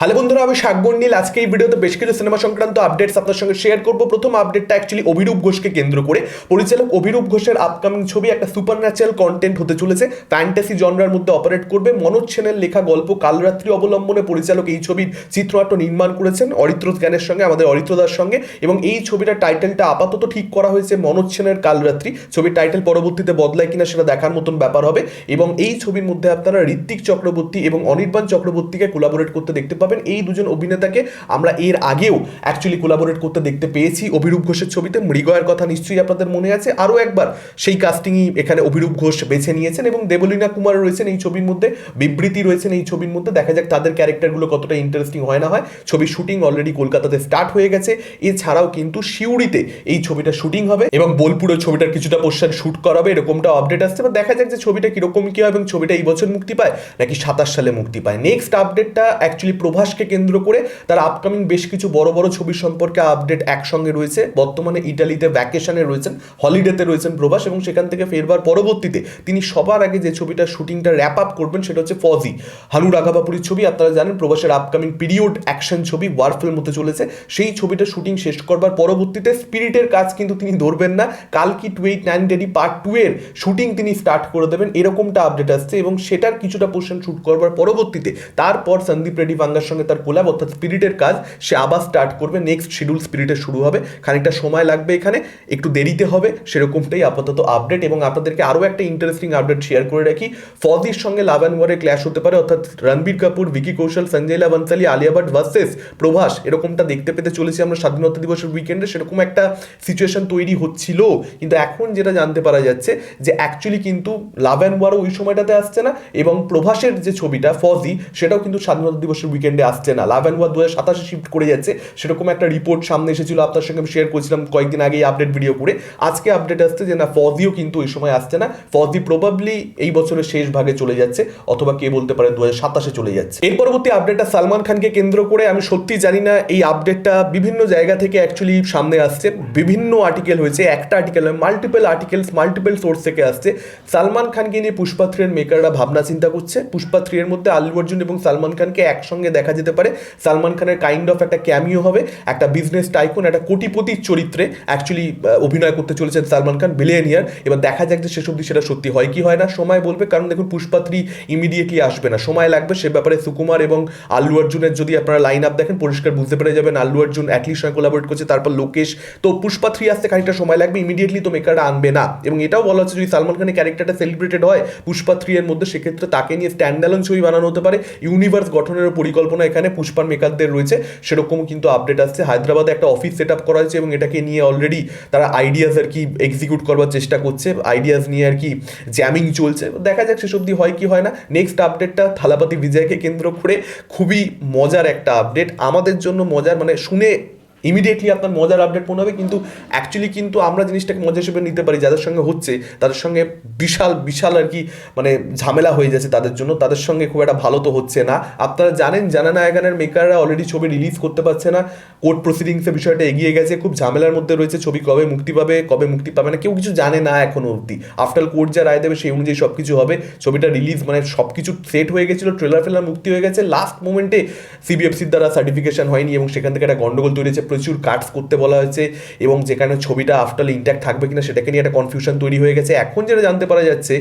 Hello বন্ধুরা, আমি শাকবন নীল। আজকে এই ভিডিওতে বেশ কিছু সিনেমা সংক্রান্ত আপডেটস আপনার সঙ্গে শেয়ার করব। প্রথম আপডেটটা অ্যাকচুয়ালি অভিরূপ ঘোষকে কেন্দ্র করে। পরিচালক অভিরূপ ঘোষের আপকামিং ছবি একটা সুপার ন্যাচারাল কন্টেন্ট হতে চলেছে। ফ্যান্টাসি জনরার মধ্যে অপারেট করবে। মনোজ সেনের লেখা গল্প কালরাত্রি অবলম্বনে পরিচালক এই ছবির চিত্রনাট্য নির্মাণ করেছেন অরিত্র জ্ঞানের সঙ্গে, আমাদের অরিত্রদার সঙ্গে। এবং এই ছবিটার টাইটেলটা আপাতত ঠিক করা হয়েছে মনোজ সেনের কালরাত্রি। ছবির টাইটেল পরবর্তীতে বদলায় কিনা সেটা দেখার মতন ব্যাপার হবে। এবং এই ছবির মধ্যে আপনারা ঋত্বিক চক্রবর্তী এবং অনির্বাণ চক্রবর্তীকে কোলাবোরেট করতে দেখতে পাবেন। এই দুজন অভিনেতাকে। আমরা এর আগেও অ্যাকচুয়ালি কোলাবোরেট করতে দেখতে পেয়েছি অভিরূপ ঘোষের ছবিতে। মৃগয়ের কথা নিশ্চয়ই আপনাদের মনে আছে। আরও একবার সেই কাস্টিংই এখানে অভিরূপ ঘোষ বেছে নিয়েছেন এবং দেবলীনা কুমার রয়েছেন এই ছবির মধ্যে। বিবৃতি রয়েছেন এই ছবির মধ্যে। দেখা যাক তাদের ক্যারেক্টারগুলো কতটা ইন্টারেস্টিং হয় না হয়। ছবির শুটিং অলরেডি কলকাতাতে স্টার্ট হয়ে গেছে। এছাড়াও কিন্তু সিউড়িতে এই ছবিটা শুটিং হবে এবং বোলপুরে ছবিটার কিছুটা পোর্শন শুট করাবে এরকমটা আপডেট আসছে। বা দেখা যাক যে ছবিটা কীরকম কি হয় এবং ছবিটা এই বছর মুক্তি পায় নাকি সাতাশ সালে মুক্তি পায়। নেক্সট আপডেটটা অ্যাকচুয়ালি প্রভাসকে কেন্দ্র করে তার আপকামিং বেশ কিছু বড় বড় ছবি সম্পর্কে আপডেট একসঙ্গে রয়েছে। বর্তমানে ইটালিতে ভ্যাকেশনে রয়েছেন হলিডেতে রয়েছেন প্রভাস এবং সেখান থেকে ফেরবার পরবর্তীতে তিনি সবার আগে যে ছবিটার শুটিংটা র্যাপ আপ করবেন সেটা হচ্ছে ফজি হানু রাঘাবাপুরির ছবি। আপনারা জানেন প্রভাসের আপকামিং পিরিয়ড অ্যাকশন ছবি ওয়ার ফিল্ম হতে চলেছে। সেই ছবিটা শুটিং শেষ করবার পরবর্তীতে স্পিরিটের কাজ কিন্তু তিনি ধরবেন না। কালকি two eight nine AD part two এর শুটিং তিনি স্টার্ট করে দেবেন। এরকমটা আপডেট আসছে এবং সেটার কিছুটা পোর্শন শুট করবার পরবর্তীতে তারপর সন্দীপ রেড্ডি বাঙ্গার সঙ্গে তার কোলাব অর্থাৎ স্পিরিটের কাজ, সে আবার স্টার্ট করবে। নেক্সট শিডিউল স্পিরিটের শুরু হবে। খানিকটা সময় লাগবে এখানে, একটু দেরিতে হবে, সেরকমটাই আপাতত আপডেট এবং আপনাদেরকে আরও একটা ইন্টারেস্টিং আপডেট শেয়ার করে রাখি। ফজির সঙ্গে লাভ অ্যান্ড ওয়ারে ক্ল্যাশ হতে পারে, অর্থাৎ রণবীর কাপুর, ভিকি কৌশল, সঞ্জয় লা বনসালি আলিয়া ভাট ভার্সেস প্রভাস, এরকমটা দেখতে পেতে চলেছি আমরা স্বাধীনতা দিবসের উইকেন্ডে সেরকম একটা সিচুয়েশন তৈরি হচ্ছিল। কিন্তু এখন যেটা জানতে পারা যাচ্ছে, যে অ্যাকচুয়ালি কিন্তু লাভ অ্যান্ড ওয়ারও ওই সময়টাতে আসছে না, এবং প্রভাসের যে ছবিটা, ফজি, সেটাও কিন্তু স্বাধীনতা দিবসের উইকেন্ডে আসছে না। লাভ অ্যান্ড ওয়ার দু সাতাশে শিফট করে যাচ্ছে। সেরকম একটা রিপোর্ট সামনে এসেছিল। আপনার সঙ্গে আমি শেয়ার করেছিলাম কয়েকদিন আগেই আপডেট ভিডিও করে। আজকে আপডেট আসছে যে না ফজিও কিন্তু ওই সময় আসছে না। ফজি প্রবাবলি এই বছরের শেষ ভাগে চলে যাচ্ছে, অথবা কে বলতে পারে দু সাতাশে চলে যাচ্ছে। এর পরবর্তী আপডেটটা সালমান খানকে কেন্দ্র করে। আমি সত্যি জানি না, এই আপডেটটা বিভিন্ন জায়গা থেকে অ্যাকচুয়ালি সামনে আসছে। বিভিন্ন আর্টিকেল হয়েছে। একটা article multiple articles multiple source থেকে আসছে। সালমান খানকে নিয়ে পুষ্পা থ্রির মেকাররা ভাবনা চিন্তা করছে। পুষ্পা থ্রি এর মধ্যে আল্লু অর্জুন এবং সালমান খানকে একসঙ্গে দেখা যেতে পারে। সালমান খানের কাইন্ড অফ একটা ক্যামিও হবে, একটা বিজনেস টাইকুন একটা কোটিপতির চরিত্রে অ্যাকচুয়ালি অভিনয় করতে চলেছেন সালমান খান বিলিয়নিয়ার এবার দেখা যাক যে শেষ অব্দি সেটা সত্যি হয় কি হয় না। সময় বলবে, কারণ দেখুন পুষ্পা থ্রি ইমিডিয়েটলি আসবে না। সময় লাগবে সে ব্যাপারে সুকুমার এবং আল্লু অর্জুনের যদি আপনারা লাইন আপ দেখেন, পরিষ্কার বুঝতে পেরে যাবেন আল্লু অর্জুন অ্যাটলিস্ট সঙ্গে কোলাবোরেট করছে, তারপর লোকেশ। তো পুষ্পা থ্রি আসতে খানিকটা সময় লাগবে ইমিডিয়েটলি তো মেকাররা আনবে না। এবং এটাও বলা হচ্ছে যদি সালমান খানের ক্যারেক্টারটা সেলিব্রেটেড হয়, পুষ্পা থ্রি এর মধ্যে, সেক্ষেত্রে তাকে নিয়ে স্ট্যান্ডালন ছবি বানানো হতে পারে। ইউনিভার্স গঠনের পরিকল্পনা এখানে পুষ্পার মেকারদের রয়েছে। সেরকম কিন্তু আপডেট আসছে। হায়দ্রাবাদে একটা অফিস সেট আপ করা হয়েছে এবং এটাকে নিয়ে অলরেডি তারা আইডিয়াস আর কি এক্সিকিউট করবার চেষ্টা করছে। আইডিয়াস নিয়ে আর কি জ্যামিং চলছে। দেখা যাক সেসব দিয়ে হয় কি হয় না। নেক্সট আপডেটটা থালাপাতি বিজয়কে কেন্দ্র করে খুবই মজার একটা আপডেট আমাদের জন্য মজার মানে শুনে ইমিডিয়েটলি আপনার মজার আপডেট মনে হবে, কিন্তু অ্যাকচুয়ালি কিন্তু আমরা জিনিসটাকে মজা হিসেবে নিতে পারি, যাদের সঙ্গে হচ্ছে, তাদের সঙ্গে বিশাল বিশাল আর কি মানে ঝামেলা হয়ে যাচ্ছে তাদের জন্য, তাদের সঙ্গে খুব একটা ভালো তো হচ্ছে না। আপনারা জানেন জানা নায়গানের মেকাররা অলরেডি ছবি রিলিজ করতে পারছে না কোর্ট প্রসিডিংসের বিষয়টা এগিয়ে গেছে, খুব ঝামেলার মধ্যে রয়েছে, ছবি কবে মুক্তি পাবে, কবে মুক্তি পাবে না, কেউ কিছু জানে না এখনও অবধি। আফটার কোর্ট যা রায় দেবে, সেই অনুযায়ী সব কিছু হবে। ছবিটা রিলিজ মানে সব কিছু সেট হয়ে গেছিল ট্রেলার ফেলার মুক্তি হয়ে গেছে। লাস্ট মোমেন্টে সিবিএফসির দ্বারা সার্টিফিকেশন হয়নি এবং সেখান থেকে একটা গন্ডগোল তৈরি হয়েছে। প্রচুর কাটস করতে বলা হয়েছে এবং যেখানে ছবিটা আফটার ইন্ট্যাক্ট থাকবে কিনা সেটাকে নিয়ে একটা কনফিউশন তৈরি হয়ে গেছে। এখন যেটা জানতে পারা যাচ্ছে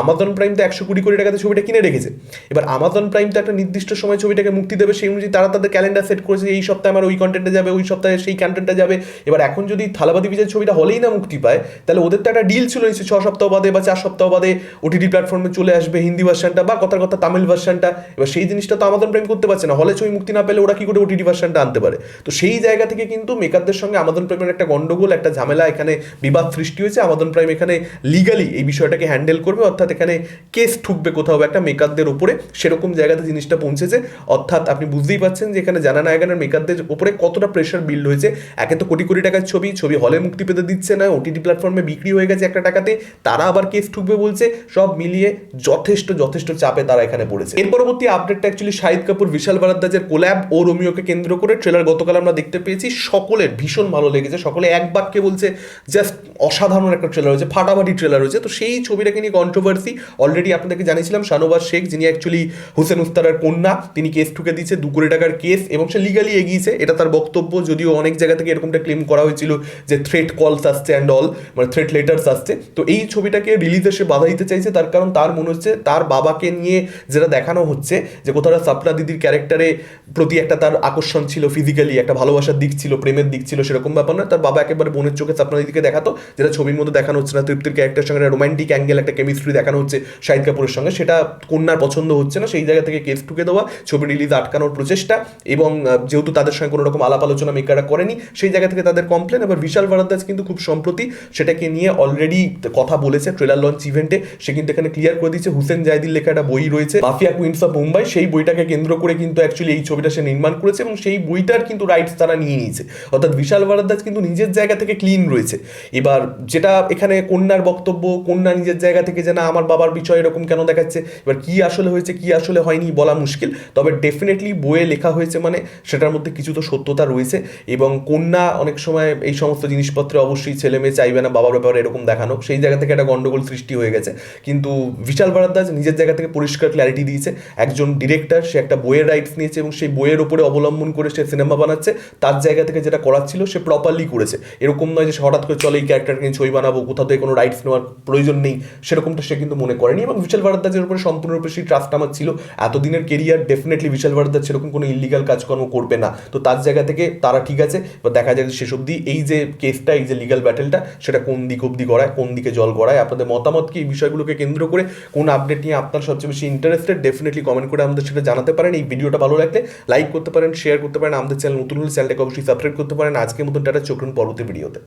আমাজন প্রাইম তো একশো কুড়ি কোটি টাকাতে ছবিটা কিনে রেখেছে। এবার আমাজন প্রাইম তো একটা নির্দিষ্ট সময় ছবিটাকে মুক্তি দেবে, সেই অনুযায়ী তারা তাদের ক্যালেন্ডার সেট করেছে এই সপ্তাহে আমার ওই কন্টেন্টে যাবে, ওই সপ্তাহে সেই কন্টেন্টটা যাবে। এবার এখন যদি থালাবাদি বিজয় ছবিটা হলেই না মুক্তি পায়, তাহলে ওদের তো একটা ডিল ছিল নিশ্চয়ই ছ সপ্তাহ বাদে বা চার সপ্তাহ বাদে ওটিটি প্ল্যাটফর্মে চলে আসবে, হিন্দি ভার্সানটা বা কথার কথা তামিল ভার্সানটা এবার সেই জিনিসটা তো আমাজন প্রাইম করতে পারছে না। হলে ছবি মুক্তি না পেলে ওরা কি করে ওটিটি ভার্সানটা আনতে পারে? তো সেই জায়গা থেকে কিন্তু মেকারদের সঙ্গে আমাজন প্রাইমের একটা গন্ডগোল, একটা ঝামেলা, এখানে বিবাদ সৃষ্টি হয়েছে। আমাজন প্রাইম এখানে লিগালি এই বিষয়টাকে হ্যান্ডেল করবে। অর্থাৎ এখানে কেস ঠুকবে কোথাও একটা মেকারদের উপরে। সেরকম জায়গাতে জিনিসটা পৌঁছেছে। অর্থাৎ আপনি বুঝতেই পারছেন যে এখানে জানা নায়গানের মেকারদের উপরে কতটা প্রেশার বিল্ড হয়েছে। একে তো কোটি কোটি টাকার ছবি। ছবি হলে মুক্তি পেতে দিচ্ছে না। ওটিটি প্ল্যাটফর্মে বিক্রি হয়ে গেছে একটা টাকাতে। তারা আবার কেস ঠুকবে বলছে। সব মিলিয়ে যথেষ্ট যথেষ্ট চাপে তারা এখানে পড়েছে। এর পরবর্তী আপডেটটা অ্যাকচুয়ালি শাহিদ কাপুর, বিশাল ভারদ্বাজের কোল্যাব ও রোমিওকে কেন্দ্র করে। ট্রেলার গতকাল আমরা দেখতে পেয়েছি। পেয়েছি সকলের, ভীষণ ভালো লেগেছে। সকলে এক বাক্যে বলছে, জাস্ট অসাধারণ একটা ট্রেলার হয়েছে ফাটাফাটি ট্রেলার হয়েছে তো সেই ছবিটাকে নিয়ে কন্ট্রোভার্সি অলরেডি আপনাদেরকে জানিয়েছিলাম শানোবাজ শেখ, যিনি অ্যাকচুয়ালি হোসেন উস্তারার কন্যা, তিনি কেস ঠুকে দিয়েছে, দু কোটি টাকার কেস এবং সে লিগালি এগিয়েছে। এটা তার বক্তব্য, যদিও অনেক জায়গা থেকে এরকমটা ক্লেম করা হয়েছিল যে থ্রেট কলস আসছে অ্যান্ড অল মানে থ্রেট লেটার্স আসছে। তো এই ছবিটাকে রিলিজে সে বাধা দিতে চাইছে, তার কারণ তার মনে হচ্ছে, তার বাবাকে নিয়ে যেটা দেখানো হচ্ছে, যে কোথাও সাপনা দিদির ক্যারেক্টারে প্রতি একটা তার আকর্ষণ ছিল ফিজিক্যালি একটা ভালোবাসার দিক ছিল, প্রেমের দিক ছিল সেরকম ব্যাপার না তার বাবা একেবারে বোনের চোখে সাপনা দিকে দেখাতো, যেটা ছবির মধ্যে দেখানো হচ্ছে না। তৃপ্তির ক্যারেক্টার সঙ্গে রোমান্টিক অ্যাঙ্গেল একটা কেমিস্ট্রি দেখানো হচ্ছে শাহিদ কাপুরের সঙ্গে। সেটা কন্যার পছন্দ হচ্ছে না। সেই জায়গা থেকে কেস ঠুকে দেওয়া, ছবি রিলিজ আটকানোর প্রচেষ্টা এবং যেহেতু তাদের সঙ্গে কোনো রকম আলাপ আলোচনা মেকাররা করেনি, সেই জায়গা থেকে তাদের কমপ্লেন এবার বিশাল ভারদ্বাজ কিন্তু খুব সম্প্রতি সেটাকে নিয়ে অলরেডি কথা বলেছে ট্রেলার লঞ্চ ইভেন্টে সে কিন্তু এখানে ক্লিয়ার করে দিয়েছে, হুসেন জায়দির লেখা একটা বই রয়েছে মাফিয়া কুইন্স অফ মুম্বাই সেই বইটাকে কেন্দ্র করে কিন্তু অ্যাকচুয়ালি এই ছবিটা সে নির্মাণ করেছে এবং সেই বইটার কিন্তু রাইটস তারা নিয়ে নিয়েছে। অর্থাৎ বিশাল ভারদ্বাজ কিন্তু নিজের জায়গা থেকে ক্লিন রয়েছে। এবার যেটা এখানে কন্যার বক্তব্য, কন্যা নিজের জায়গা থেকে যে, না, আমার বাবার বিষয় এরকম কেন দেখাচ্ছে? এবার কি আসলে হয়েছে, কি আসলে হয়নি বলা মুশকিল। তবে ডেফিনেটলি বইয়ে লেখা হয়েছে মানে সেটার মধ্যে কিছু তো সত্যতা রয়েছে এবং কন্যা অনেক সময় এই সমস্ত জিনিসপত্রে অবশ্যই ছেলে মেয়ে চাইবে না, বাবার ব্যাপারে এরকম দেখানো। সেই জায়গা থেকে একটা গন্ডগোল সৃষ্টি হয়ে গেছে। কিন্তু বিশাল ভারদ্বাজ নিজের জায়গা থেকে পরিষ্কার ক্ল্যারিটি দিয়েছে। একজন ডিরেক্টর সে একটা বইয়ের রাইটস নিয়েছে এবং সেই বইয়ের উপরে অবলম্বন করে সে সিনেমা বানাচ্ছে। তার জায়গা থেকে যেটা করার ছিল, সে প্রপারলি করেছে। এরকম নয় যে সে হঠাৎ করে চলে এই ক্যারেক্টারকে ছবি বানাবো, কোথাও থেকে কোনো রাইটস নেওয়ার প্রয়োজন নেই। সেরকমটা সে কিন্তু মনে করেনি এবং বিশাল ভারদ্বাজের উপরে সম্পূর্ণরূপে সেই ট্রাস্ট আমার ছিল। এতদিনের কেরিয়ার ডেফিনেটলি বিশাল ভারদ্বাজ সেরকম কোনো ইলিগাল কাজকর্ম করবে না। তো তার জায়গা থেকে তারা ঠিক আছে বা দেখা যায় শেষ অবধি এই যে কেসটা এই যে লিগাল ব্যাটেলটা সেটা কোন দিক অবধি গড়ায়, কোন দিকে জল গড়ায়। আপনাদের মতামত কি এই বিষয়গুলোকে কেন্দ্র করে? কোন আপডেট নিয়ে আপনার সবচেয়ে বেশি ইন্টারেস্টেড ডেফিনেটলি কমেন্ট করে আমাদের সেটা জানাতে পারেন। এই ভিডিওটা ভালো লাগলে লাইক করতে পারেন শেয়ার করতে পারেন। আমাদের চ্যানেল নতুন হলে চ্যানেলটাকে অবশ্যই সাবস্ক্রাইব করতে পারেন। আজকের মতন টাটা চোখুন পরবর্তী ভিডিওতে।